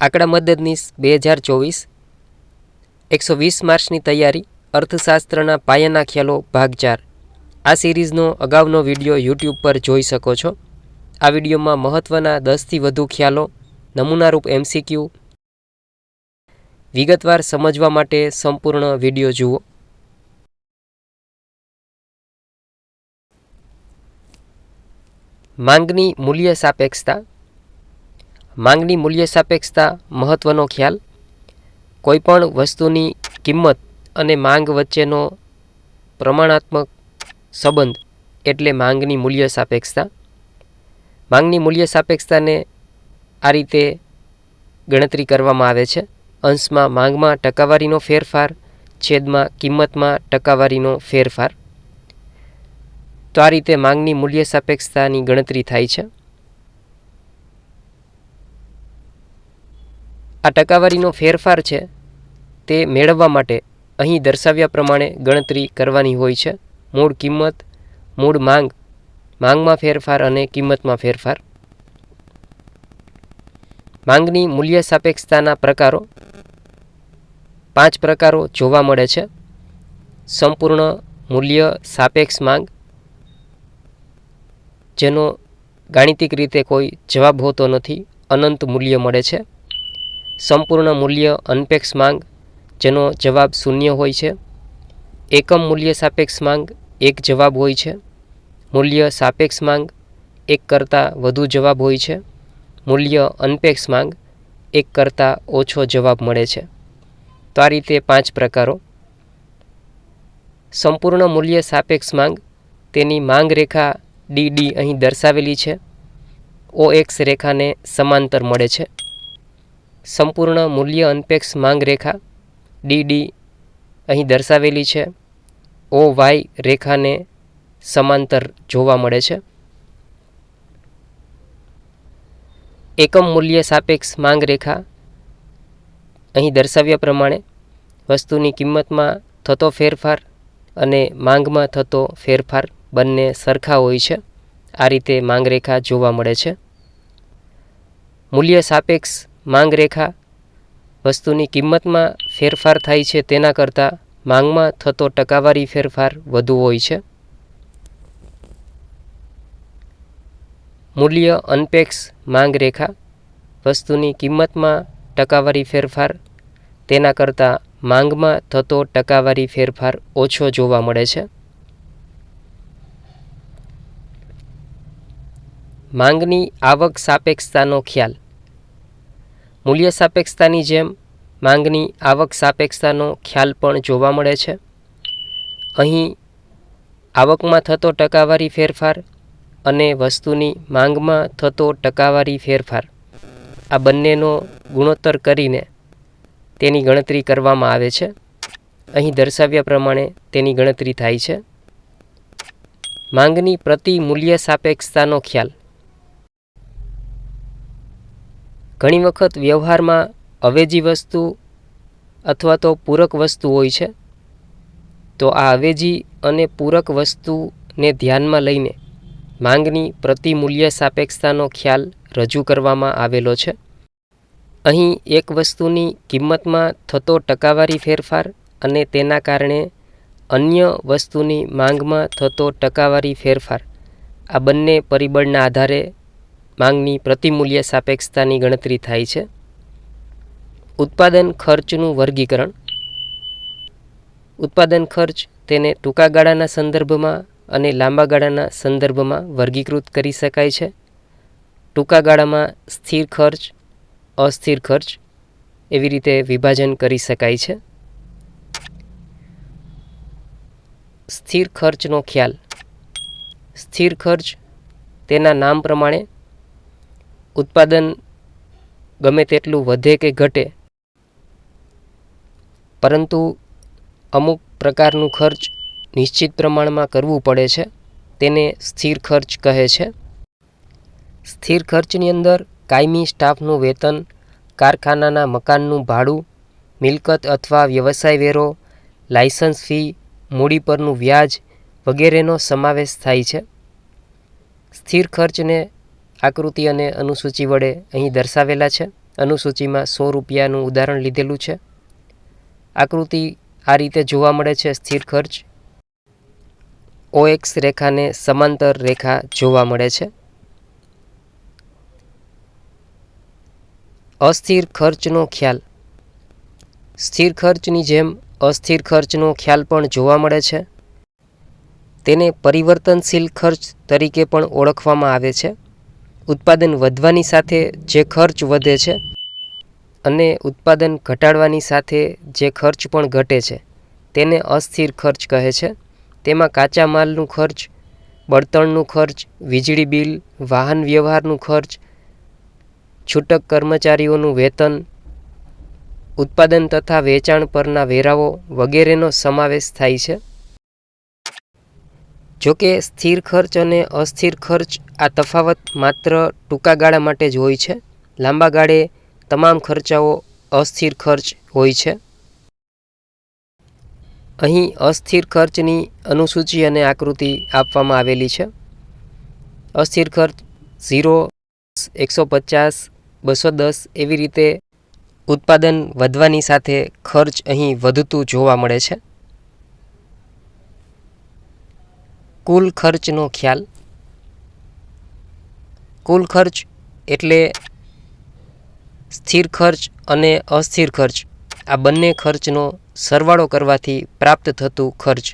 આંકડા મદદનીશ બે હજાર ચોવીસ, એકસો વીસ માર્ચની તૈયારી, અર્થશાસ્ત્રના પાયાના ખ્યાલો, ભાગ ચાર. આ સિરીઝનો અગાઉનો વીડિયો યુટ્યુબ પર જોઈ શકો છો. આ વિડીયોમાં મહત્ત્વના દસથી વધુ ખ્યાલો, નમૂનારૂપ એમસીક્યુ, વિગતવાર સમજવા માટે સંપૂર્ણ વીડિયો જુઓ. માંગની મૂલ્ય સાપેક્ષતા માંગની મૂલ્ય સાપેક્ષતા મહત્ત્વનો ખ્યાલ. કોઈપણ વસ્તુની કિંમત અને માંગ વચ્ચેનો પ્રમાણાત્મક સંબંધ એટલે માંગની મૂલ્ય સાપેક્ષતા. માંગની મૂલ્ય સાપેક્ષતાને આ રીતે ગણતરી કરવામાં આવે છે. અંશમાં માંગમાં ટકાવારીનો ફેરફાર, છેદમાં કિંમતમાં ટકાવારીનો ફેરફાર. તો આ રીતે માંગની મૂલ્ય સાપેક્ષતાની ગણતરી થાય છે. આ ટકાવારીનો ફેરફાર છે તે મેળવવા માટે અહીં દર્શાવ્યા પ્રમાણે ગણતરી કરવાની હોય છે. મૂળ કિંમત, મૂળ માંગ, માંગમાં ફેરફાર અને કિંમતમાં ફેરફાર. માંગની મૂલ્ય સાપેક્ષતાના પ્રકારો. પાંચ પ્રકારો જોવા મળે છે. સંપૂર્ણ મૂલ્ય સાપેક્ષ માંગ, જેનો ગાણિતિક રીતે કોઈ જવાબ હોતો નથી, અનંત મૂલ્ય મળે છે. સંપૂર્ણ મૂલ્ય અનપેક્ષ માંગ, જેનો જવાબ શૂન્ય હોય છે. એકમ મૂલ્ય સાપેક્ષ માંગ, એક જવાબ હોય છે. મૂલ્ય સાપેક્ષ માંગ, એક કરતાં વધુ જવાબ હોય છે. મૂલ્ય અનપેક્ષ માંગ, એક કરતાં ઓછો જવાબ મળે છે. તો આ રીતે પાંચ પ્રકારો. સંપૂર્ણ મૂલ્ય સાપેક્ષ માંગ, તેની માંગ રેખા ડી ડી અહીં દર્શાવેલી છે. ઓ એક્સ રેખાને સમાંતર મળે છે. સંપૂર્ણ મૂલ્ય અનપેક્ષ માંગ રેખા ડી અહીં દર્શાવેલી છે. ઓ વાય રેખાને સમાંતર જોવા મળે છે. એકમ મૂલ્ય સાપેક્ષ માંગ રેખા અહીં દર્શાવ્યા પ્રમાણે વસ્તુની કિંમતમાં થતો ફેરફાર અને માંગમાં થતો ફેરફાર બંને સરખા હોય છે. આ રીતે માંગ રેખા જોવા મળે છે. મૂલ્ય સાપેક્ષ માંગ રેખા વસ્તુની કિંમતમાં ફેરફાર થાય છે તેના કરતાં માંગમાં થતો ટકાવારી ફેરફાર વધુ હોય છે. મૂલ્ય અનપેક્ષ માંગ રેખા વસ્તુની કિંમતમાં ટકાવારી ફેરફાર તેના કરતાં માંગમાં થતો ટકાવારી ફેરફાર ઓછો જોવા મળે છે. માંગની આવક સાપેક્ષતાનો ખ્યાલ મૂલ્ય સાપેક્ષતાની જેમ માંગની આવક સાપેક્ષતાનો ખ્યાલ પણ જોવા મળે છે. અહીં આવકમાં થતો ટકાવારી ફેરફાર અને વસ્તુની માંગમાં થતો ટકાવારી ફેરફાર, આ બંનેનો ગુણોત્તર કરીને તેની ગણતરી કરવામાં આવે છે. અહીં દર્શાવ્યા પ્રમાણે તેની ગણતરી થાય છે. માંગની પ્રતિ મૂલ્ય સાપેક્ષતાનો ખ્યાલ ઘણી વખત વ્યવહારમાં અવેજી વસ્તુ અથવા તો પૂરક વસ્તુ હોય છે, તો આ અવેજી અને પૂરક વસ્તુને ધ્યાનમાં લઈને માંગની પ્રતિમૂલ્ય સાપેક્ષતાનો ખ્યાલ રજૂ કરવામાં આવેલો છે. અહીં એક વસ્તુની કિંમતમાં થતો ટકાવારી ફેરફાર અને તેના કારણે અન્ય વસ્તુની માંગમાં થતો ટકાવારી ફેરફાર આ બંને પરિબળના આધારે માંગની પ્રતિમૂલ્ય સાપેક્ષતાની ગણતરી થાય છે. ઉત્પાદન ખર્ચનું વર્ગીકરણ. ઉત્પાદન ખર્ચ તેને ટૂંકા ગાળાના સંદર્ભમાં અને લાંબા ગાળાના સંદર્ભમાં વર્ગીકૃત કરી શકાય છે. ટૂંકા ગાળામાં સ્થિર ખર્ચ, અસ્થિર ખર્ચ એવી રીતે વિભાજન કરી શકાય છે. સ્થિર ખર્ચનો ખ્યાલ. સ્થિર ખર્ચ તેના નામ પ્રમાણે ઉત્પાદન ગમે તેટલું વધે કે ઘટે, પરંતુ અમુક પ્રકારનું ખર્ચ નિશ્ચિત પ્રમાણમાં કરવું પડે છે, તેને સ્થિર ખર્ચ કહે છે. સ્થિર ખર્ચની અંદર કાયમી સ્ટાફનું વેતન, કારખાનાના મકાનનું ભાડું, મિલકત અથવા વ્યવસાય વેરો, લાયસન્સ ફી, મૂડી પરનું વ્યાજ વગેરેનો સમાવેશ થાય છે. સ્થિર ખર્ચને આકૃતિ અને અનુસૂચિ વડે અહીં દર્શાવેલા છે. અનુસૂચિમાં સો રૂપિયાનું ઉદાહરણ લીધેલું છે. આકૃતિ આ રીતે જોવા મળે છે, સ્થિર ખર્ચ. ઓએક્સ રેખાને સમાંતર રેખા જોવા મળે છે. અસ્થિર ખર્ચનો ખ્યાલ. સ્થિર ખર્ચની જેમ અસ્થિર ખર્ચનો ખ્યાલ પણ જોવા મળે છે. તેને પરિવર્તનશીલ ખર્ચ તરીકે પણ ઓળખવામાં આવે છે. ઉત્પાદન વધવાની સાથે જે ખર્ચ વધે છે અને ઉત્પાદન ઘટાડવાની સાથે જે ખર્ચ પણ ઘટે છે, તેને અસ્થિર ખર્ચ કહે છે. તેમાં કાચા માલનું ખર્ચ, બળતણનું ખર્ચ, વીજળી બિલ, વાહન વ્યવહારનું ખર્ચ, છૂટક કર્મચારીઓનું વેતન, ઉત્પાદન તથા વેચાણ પરના વેરાઓ વગેરેનો સમાવેશ થાય છે. જો કે સ્થિર ખર્ચ અને અસ્થિર ખર્ચ આ તફાવત માત્ર ટૂંકા ગાળા માટે જ હોય છે. લાંબા ગાળે તમામ ખર્ચાઓ અસ્થિર ખર્ચ હોય છે. અહીં અસ્થિર ખર્ચની અનુસૂચિ અને આકૃતિ આપવામાં આવેલી છે. અસ્થિર ખર્ચ ઝીરો, એકસો પચાસ, બસો દસ એવી રીતે ઉત્પાદન વધવાની સાથે ખર્ચ અહીં વધતું જોવા મળે છે. કુલ ખર્ચનો ખ્યાલ. કુલ ખર્ચ એટલે સ્થિર ખર્ચ અને અસ્થિર ખર્ચ. આ બંને ખર્ચનો સરવાળો કરવાથી પ્રાપ્ત થતું ખર્ચ.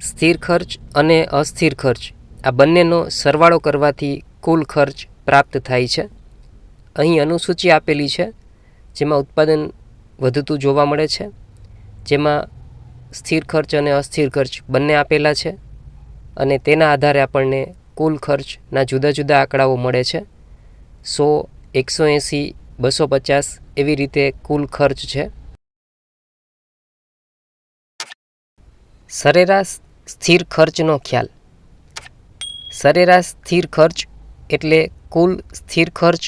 સ્થિર ખર્ચ અને અસ્થિર ખર્ચ. આ બંનેનો સરવાળો કરવાથી કુલ ખર્ચ પ્રાપ્ત થાય છે. અહીં અનુસૂચિ આપેલી છે, જેમાં ઉત્પાદન વધતું જોવા મળે છે, જેમાં સ્થિર ખર્ચ અને અસ્થિર ખર્ચ બંને આપેલા છે અને તેના આધારે આપણને કુલ ખર્ચના જુદા જુદા આંકડાઓ મળે છે. સો, એકસો એંસી, બસો પચાસ એવી રીતે કુલ ખર્ચ છે. સરેરાશ સ્થિર ખર્ચનો ખ્યાલ. સરેરાશ સ્થિર ખર્ચ એટલે કુલ સ્થિર ખર્ચ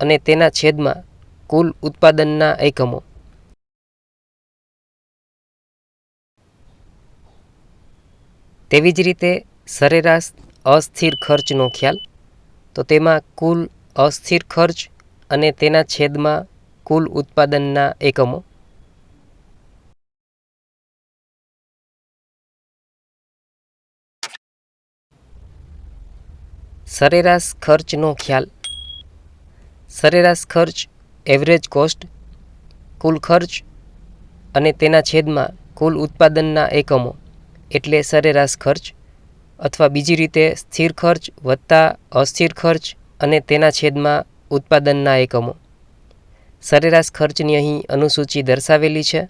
અને તેના છેદમાં કુલ ઉત્પાદનના એકમો. તેવી જ રીતે સરેરાશ અસ્થિર ખર્ચનો ખ્યાલ, તો તેમાં કુલ અસ્થિર ખર્ચ અને તેના છેદમાં કુલ ઉત્પાદનના એકમો. સરેરાશ ખર્ચનો ખ્યાલ. સરેરાશ ખર્ચ એવરેજ કોસ્ટ કુલ ખર્ચ અને તેના છેદમાં કુલ ઉત્પાદનના એકમો. એટલે સરેરાશ ખર્ચ અથવા બીજી રીતે સ્થિર ખર્ચ વત્તા અસ્થિર ખર્ચ અને તેના છેદમાં ઉત્પાદનના એકમો. સરેરાશ ખર્ચની અહીં અનુસૂચિ દર્શાવેલી છે.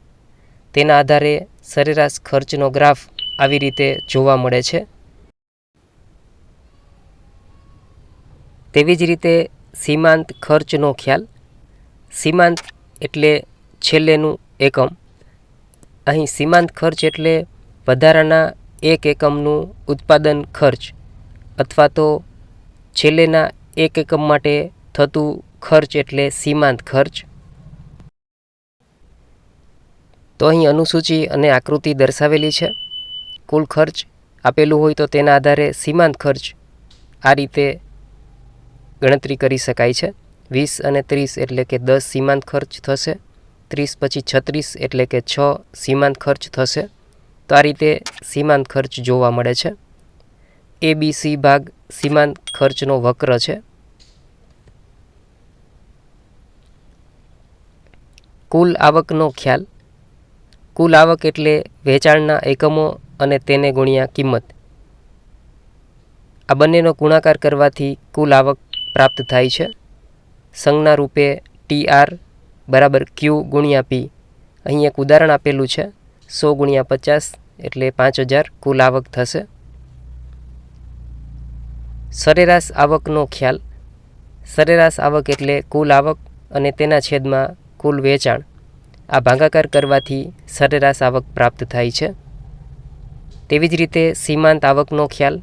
તેના આધારે સરેરાશ ખર્ચનો ગ્રાફ આવી રીતે જોવા મળે છે. તેવી જ રીતે સીમાંત ખર્ચનો ખ્યાલ. સીમાંત એટલે છેલ્લેનું એકમ. અહીં સીમાંત ખર્ચ એટલે વધારાના એક એકમનું ઉત્પાદન ખર્ચ અથવા તો છેલ્લેના એક એકમ માટે થતું ખર્ચ એટલે સીમાંત ખર્ચ. તો અહીં અનુસૂચિ અને આકૃતિ દર્શાવેલી છે. કુલ ખર્ચ આપેલું હોય તો તેના આધારે સીમાંત ખર્ચ આ રીતે ગણતરી કરી શકાય છે. વીસ અને ત્રીસ એટલે કે દસ સીમાંત ખર્ચ થશે. ત્રીસ પછી છત્રીસ એટલે કે છ સીમાંત ખર્ચ થશે. તો આ રીતે સીમાંત ખર્ચ જોવા મળે છે. એ બી સી ભાગ સીમાંત ખર્ચનો વક્ર છે. કુલ આવકનો ખ્યાલ. કુલ આવક એટલે વેચાણના એકમો અને તેને ગુણ્યા કિંમત. આ બંનેનો ગુણાકાર કરવાથી કુલ આવક પ્રાપ્ત થાય છે. સંજ્ઞા રૂપે ટી આર બરાબર ક્યુ ગુણ્યા પી અહીં એક ઉદાહરણ આપેલું છે. સો ગુણ્યા પચાસ એટલે પાંચ હજાર કુલ આવક થશે. સરેરાશ આવકનો ખ્યાલ. સરેરાશ આવક એટલે કુલ આવક અને તેના છેદમાં કુલ વેચાણ. આ ભાગાકાર કરવાથી સરેરાશ આવક પ્રાપ્ત થાય છે. તેવી જ રીતે સીમાંત આવકનો ખ્યાલ.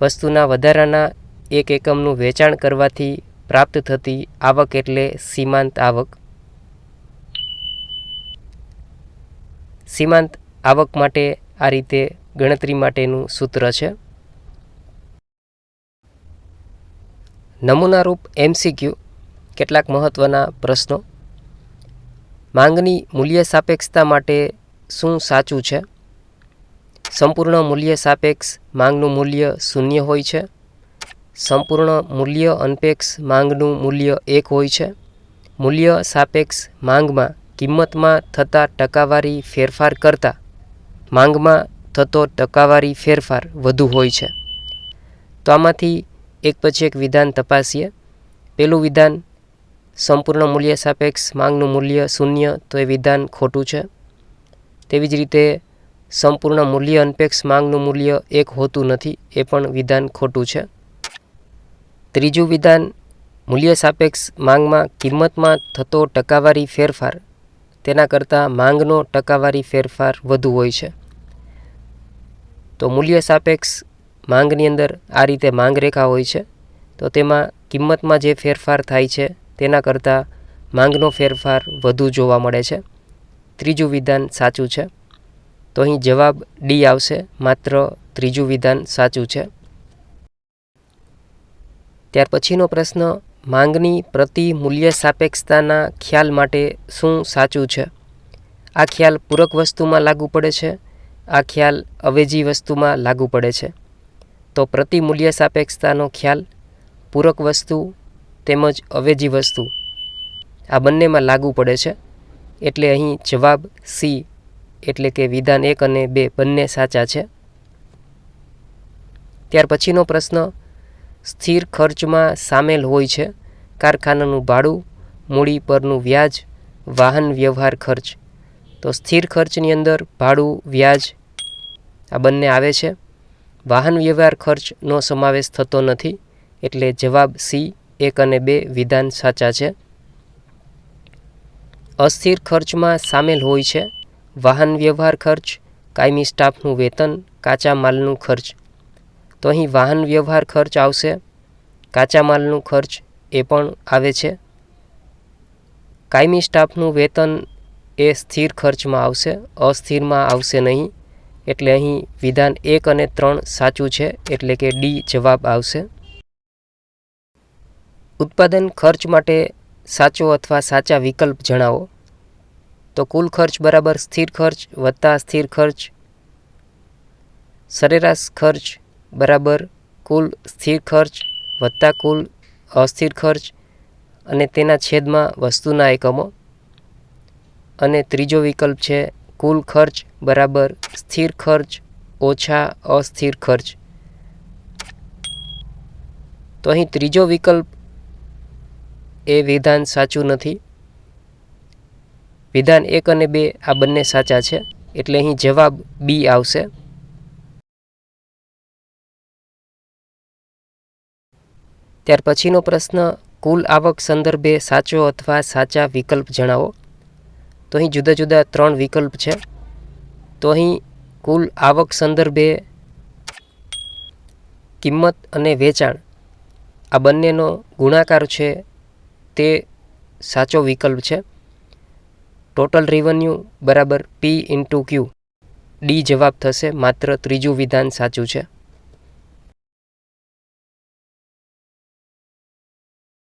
વસ્તુના વધારાના એક એકમનું વેચાણ કરવાથી પ્રાપ્ત થતી આવક એટલે સીમાંત આવક. સીમાંત આવક માટે આ રીતે ગણતરી માટેનું સૂત્ર છે. નમૂનારૂપ એમસીક્યુ કેટલાક મહત્ત્વના પ્રશ્નો. માંગની મૂલ્ય સાપેક્ષતા માટે શું સાચું છે? સંપૂર્ણ મૂલ્ય સાપેક્ષ માંગનું મૂલ્ય શૂન્ય હોય છે. સંપૂર્ણ મૂલ્ય અનપેક્ષ માંગનું મૂલ્ય એક હોય છે. મૂલ્ય સાપેક્ષ માંગમાં કિંમતમાં થતા ટકાવારી ફેરફાર કરતાં માંગમાં થતો ટકાવારી ફેરફાર વધુ હોય છે. તો આમાંથી એક પછી એક વિધાન તપાસીએ. પહેલું વિધાન, સંપૂર્ણ મૂલ્ય સાપેક્ષ માંગનું મૂલ્ય શૂન્ય તો એ વિધાન ખોટું છે. તેવી જ રીતે સંપૂર્ણ મૂલ્ય અનપેક્ષ માંગનું મૂલ્ય એક હોતું નથી એ પણ વિધાન ખોટું છે. ત્રીજું વિધાન, મૂલ્ય સાપેક્ષ માંગમાં કિંમતમાં થતો ટકાવારી ફેરફાર તેના કરતાં માંગનો ટકાવારી ફેરફાર વધુ હોય છે. તો મૂલ્ય સાપેક્ષ માંગની અંદર આ રીતે માંગ રેખા હોય છે. તો તેમાં કિંમતમાં જે ફેરફાર થાય છે, તેના કરતાં માંગનો ફેરફાર વધુ જોવા મળે છે. ત્રીજું વિધાન સાચું છે. તો અહીં જવાબ ડી આવશે, માત્ર ત્રીજું વિધાન સાચું છે. ત્યાર પછીનો પ્રશ્ન માંગની પ્રતિ મૂલ્ય સાપેક્ષતાના ખ્યાલ માટે શું સાચું છે? આ ખ્યાલ પૂરક વસ્તુમાં લાગુ પડે છે, આ ખ્યાલ અવેજી વસ્તુમાં લાગુ પડે છે. તો પ્રતિ મૂલ્ય સાપેક્ષતાનો ખ્યાલ, પૂરક વસ્તુ તેમજ અવેજી વસ્તુ, આ બંનેમાં લાગુ પડે છે. એટલે અહીં જવાબ સી, એટલે કે વિધાન એક અને બે બંને સાચા છે. ત્યાર પછીનો પ્રશ્ન સ્થિર ખર્ચમાં સામેલ હોય છે. કારખાનાનું ભાડું, મૂડી પરનું વ્યાજ, વાહન વ્યવહાર ખર્ચ. તો સ્થિર ખર્ચની અંદર ભાડું, વ્યાજ આ બંને આવે છે. વાહન વ્યવહાર ખર્ચનો સમાવેશ થતો નથી, એટલે જવાબ સી, એક અને બે વિધાન સાચા છે. અસ્થિર ખર્ચમાં સામેલ હોય છે. વાહન વ્યવહાર ખર્ચ, કાયમી સ્ટાફનું વેતન, કાચા માલનું ખર્ચ. તો અહીં વાહન વ્યવહાર ખર્ચ આવશે. કાચા માલનું ખર્ચ એ પણ આવે છે. કાયમી સ્ટાફનું વેતન એ સ્થિર ખર્ચમાં આવશે, અસ્થિરમાં આવશે નહીં. એટલે અહીં વિધાન એક અને ત્રણ સાચું છે, એટલે કે ડી જવાબ આવશે. ઉત્પાદન ખર્ચ માટે સાચો અથવા સાચા વિકલ્પ જણાવો. તો કુલ ખર્ચ બરાબર સ્થિર ખર્ચ વત્તા સ્થિર ખર્ચ. સરેરાશ ખર્ચ બરાબર કુલ સ્થિર ખર્ચ વત્તા કુલ અસ્થિર ખર્ચ અને તેના છેદમાં વસ્તુના એકમો. અને ત્રીજો વિકલ્પ છે કુલ ખર્ચ બરાબર સ્થિર ખર્ચ ઓછા અસ્થિર ખર્ચ. તો અહીં ત્રીજો વિકલ્પ એ વિધાન સાચું નથી. વિધાન એક અને બે આ બંને સાચા છે. એટલે અહીં જવાબ બી આવશે. ત્યાર પછીનો પ્રશ્ન, કુલ આવક સંદર્ભે સાચો અથવા સાચા વિકલ્પ જણાવો? તો અહીં જુદા જુદા ત્રણ વિકલ્પ છે. તો અહીં કુલ આવક સંદર્ભે કિંમત અને વેચાણ આ બંનેનો ગુણાકાર છે તે સાચો વિકલ્પ છે. ટોટલ રેવન્યુ બરાબર પી ઇન્ટુ ક્યુ ડી જવાબ થશે, માત્ર ત્રીજું વિધાન સાચું છે.